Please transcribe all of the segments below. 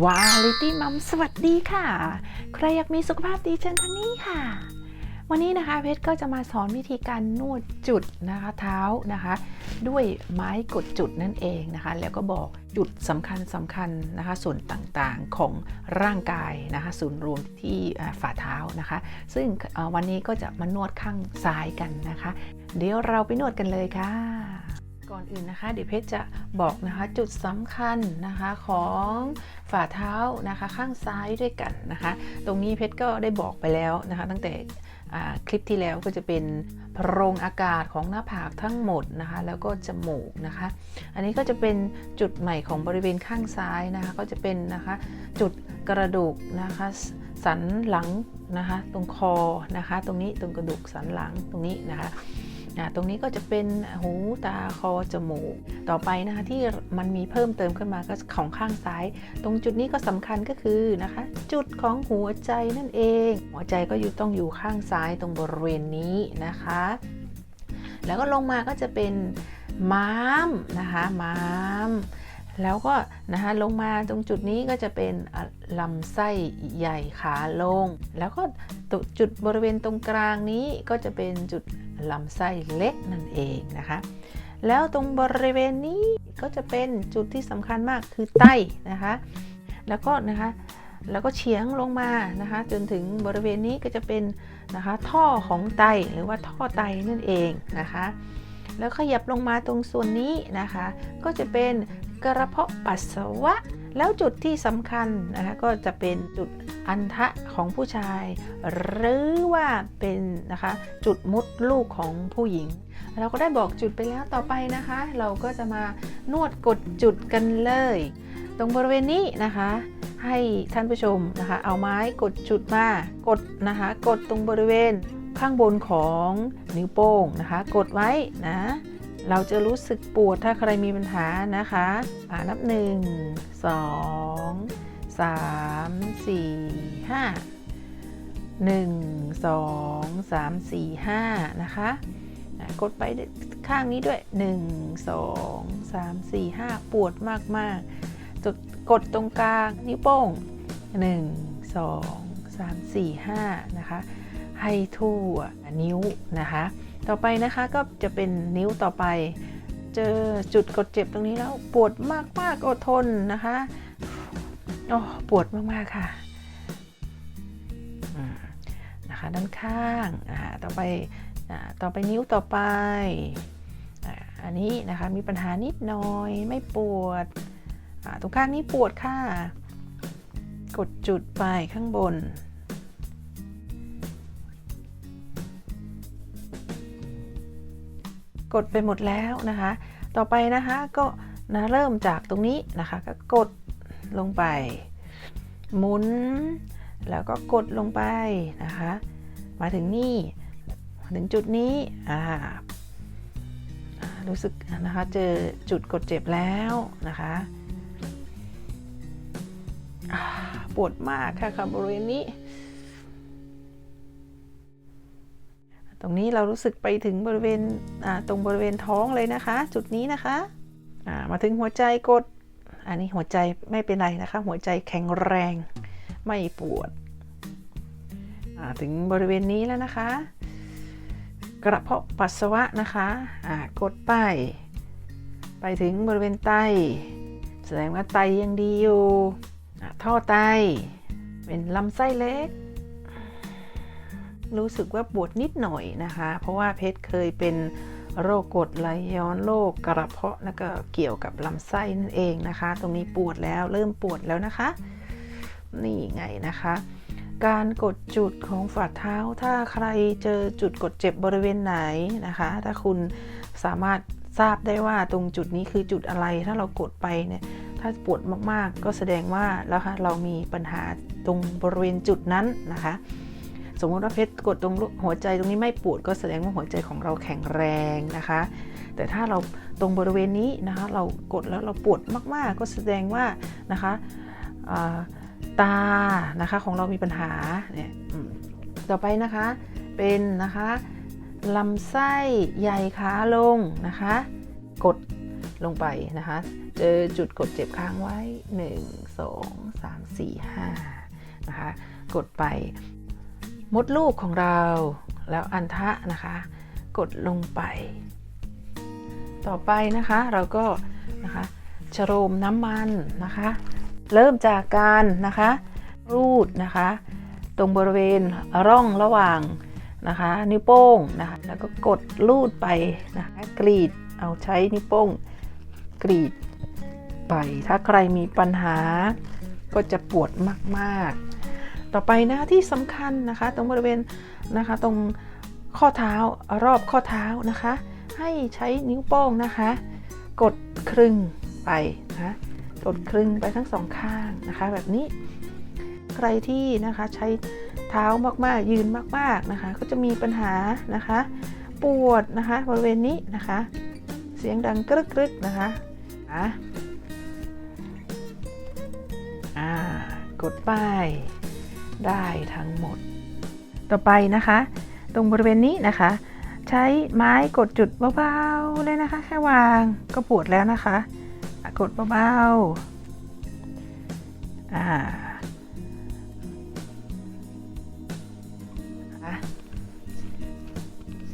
วาลิตี้มัมสวัสดีค่ะ ใครอยากมีสุขภาพดีเชิญทางนี้ค่ะ วันนี้นะคะเพชรก็จะมาสอนวิธีการนวดจุดนะคะเท้านะคะ ด้วยไม้กดจุดนั่นเองนะคะ แล้วก็บอกจุดสำคัญสำคัญนะคะ ส่วนต่างๆของร่างกายนะคะศูนรวมที่ฝ่าเท้านะคะ ซึ่งวันนี้ก็จะมานวดข้างซ้ายกันนะคะ เดี๋ยวเราไปนวดกันเลยค่ะ ก่อนอื่นนะคะ เดี๋ยวเพชรจะบอกนะคะจุดสำคัญนะคะของฝ่าเท้านะคะข้างซ้ายด้วยกันนะคะ ตรงนี้เพชรก็ได้บอกไปแล้วนะคะ ตั้งแต่คลิปที่แล้วก็จะเป็นโพรงอากาศของหน้าผากทั้งหมดนะคะ แล้วก็จมูกนะคะ อันนี้ก็จะเป็นจุดใหม่ของบริเวณข้างซ้ายนะคะ ก็จะเป็นนะคะจุดกระดูกนะคะสันหลังนะคะ ตรงคอนะคะ ตรงนี้ตรงกระดูกสันหลังตรงนี้นะคะ อ่าตรงนี้ก็จะเป็นหูตาคอจมูก ต่อไปนะคะที่มันมีเพิ่มเติมขึ้นมาก็ของข้างซ้าย ตรงจุดนี้ก็สำคัญก็คือนะคะ จุดของหัวใจนั่นเอง หัวใจก็อยู่ต้องอยู่ข้างซ้ายตรงบริเวณนี้นะคะ แล้วก็ลงมาก็จะเป็นม้ามนะคะม้ามแล้วก็นะคะลงมาตรงจุดนี้ก็จะเป็นลำไส้ใหญ่ขาลง แล้วก็จุดบริเวณตรงกลางนี้ก็จะเป็นจุด ลำไส้เล็กนั่นเองนะคะ แล้วตรงบริเวณนี้ก็จะเป็นจุดที่สำคัญมากคือไตนะคะ แล้วก็นะคะแล้วก็เฉียงลงมานะคะ จนถึงบริเวณนี้ก็จะเป็นนะคะท่อของไตหรือว่าท่อไตนั่นเองนะคะ แล้วขยับลงมาตรงส่วนนี้นะคะ ก็จะเป็นกระเพาะปัสสาวะ แล้วจุดที่สำคัญนะคะก็จะเป็นจุดอันทะของผู้ชาย หรือว่าเป็นนะคะจุดมุดลูกของผู้หญิง เราก็ได้บอกจุดไปแล้วต่อไปนะคะ เราก็จะมานวดกดจุดกันเลย ตรงบริเวณนี้นะคะ ให้ท่านผู้ชมนะคะ เอาไม้กดจุดมากดนะคะ กดตรงบริเวณข้างบนของนิ้วโป้งนะคะ กดไว้นะ เราจะรู้สึกปวดถ้าใครมีปัญหานะคะอ่านับ 1 2 3 4 5 1 2 3 4 5 นะคะอ่ากดไปข้างนี้ด้วย 1 2 3 4 5 ปวดมากๆจุดกดตรงกลางนิ้วโป้ง 1 2 3 4 5 นะคะ ให้ทั่วนิ้วนะคะ ต่อไปนะคะก็จะเป็นนิ้วต่อไป เจอจุดกดเจ็บตรงนี้แล้วปวดมากๆอดทนนะคะโอ้ปวดมากๆค่ะนะคะด้านข้างอ่าต่อไปอ่าต่อไปนิ้วต่อไปอ่าอันนี้นะคะมีปัญหานิดหน่อยไม่ปวดอ่าตรงข้างนี้ปวดค่ะ กดจุดไปข้างบน กดไปหมดแล้วนะคะ ต่อไปนะคะก็นะเริ่มจากตรงนี้นะคะ ก็กดลงไป หมุน แล้วก็กดลงไปนะคะ มาถึงนี่ถึงจุดนี้อ่ารู้สึกนะคะเจอจุดกดเจ็บแล้วนะคะปวดมากค่ะค่ะบริเวณนี้ ตรงนี้เรารู้สึกไปถึงบริเวณตรงบริเวณท้องเลยนะคะ จุดนี้นะคะมาถึงหัวใจกด อันนี้หัวใจไม่เป็นไรนะคะ หัวใจแข็งแรงไม่ปวดถึงบริเวณนี้แล้วนะคะ กระเพาะปัสสาวะนะคะอ่ากดไปไปถึงบริเวณไต แสดงว่าไตยังดีอยู่ท่อไต เป็นลำไส้เล็ก รู้สึกว่าปวดนิดหน่อยนะคะ เพราะว่าเพชรเคยเป็นโรคกรดไหลย้อนโรคกระเพาะแล้วก็เกี่ยวกับลำไส้นั่นเองนะคะ ตรงนี้ปวดแล้วเริ่มปวดแล้วนะคะ นี่ไงนะคะ การกดจุดของฝ่าเท้า ถ้าใครเจอจุดกดเจ็บบริเวณไหนนะคะ ถ้าคุณสามารถทราบได้ว่าตรงจุดนี้คือจุดอะไรถ้าเรากดไปเนี่ยถ้าปวดมากๆ ก็แสดงว่าแล้วค่ะเรามีปัญหาตรงบริเวณจุดนั้นนะคะ สมมติว่าเพชรกดตรงหัวใจตรงนี้ไม่ปวดก็แสดงว่าหัวใจของเราแข็งแรงนะคะ แต่ถ้าเราตรงบริเวณนี้นะคะเรากดแล้วเราปวดมาก ๆ ก็แสดงว่านะคะตานะคะของเรามีปัญหาเนี่ยต่อไปนะคะเป็นนะคะลำไส้ใหญ่ขาลงนะคะ กดลงไปนะคะ เจอจุดกดเจ็บค้างไว้ 1 2 3 4 5นะคะกดไป มดลูกของเรา แล้วอันทะนะคะ กดลงไป ต่อไปนะคะเราก็นะคะชโรมน้ำมันนะคะ เริ่มจากการนะคะ รูดนะคะ ตรงบริเวณร่องระหว่างนะคะ นิ้วโป้งนะคะ แล้วก็กดลูดไปนะคะกรีดเอาใช้นิ้วโป้งกรีดไป ถ้าใครมีปัญหาก็จะปวดมาก ๆ ต่อไปนะที่สำคัญนะคะ ตรงบริเวณนะคะตรงข้อเท้ารอบข้อเท้านะคะ ให้ใช้นิ้วโป้งนะคะ กดครึ่งไปนะะกดครึ่งไปทั้งสองข้างนะคะ แบบนี้ ใครที่นะคะใช้เท้ามากๆยืนมากๆนะคะ ก็จะมีปัญหานะคะ ปวดนะคะบริเวณนี้นะคะ เสียงดังกรึกกรึกนะคะอะอ่ากดไป ได้ทั้งหมด ต่อไปนะคะ ตรงบริเวณนี้นะคะ ใช้ไม้กดจุดเบาๆเลยนะคะ แค่วางก็ปวดแล้วนะคะ กดเบาๆอ่า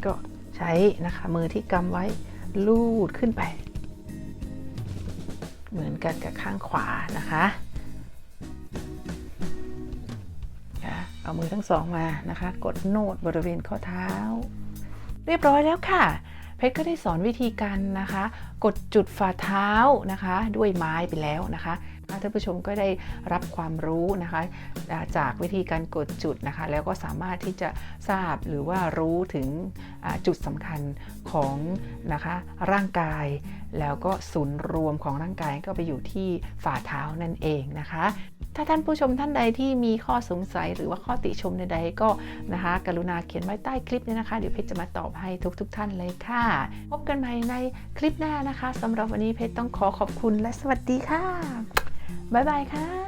ก็ใช้นะคะมือที่กำไว้ลูดขึ้นไป เหมือนกันกับข้างขวานะคะ เอามือทั้งสองมานะคะ กดโนดบริเวณข้อเท้า เรียบร้อยแล้วค่ะ เพชรก็ได้สอนวิธีการนะคะ กดจุดฝ่าเท้านะคะ ด้วยไม้ไปแล้วนะคะท่านผู้ชมก็ได้รับความรู้นะคะ จากวิธีการกดจุดนะคะ แล้วก็สามารถที่จะทราบหรือว่ารู้ถึงจุดสำคัญของนะคะร่างกาย แล้วก็ศูนย์รวมของร่างกายก็ไปอยู่ที่ฝ่าเท้านั่นเองนะคะ ถ้าท่านผู้ชมท่านใดที่มีข้อสงสัยหรือว่าข้อติชมใดๆก็นะคะ กรุณาเขียนไว้ใต้คลิปนี้นะคะ เดี๋ยวเพชรจะมาตอบให้ทุกๆทท่านเลยค่ะ พบกันใหม่ในคลิปหน้านะคะสำหรับวันนี้เพชรต้องขอขอบคุณและสวัสดีค่ะบ๊ายบายค่ะ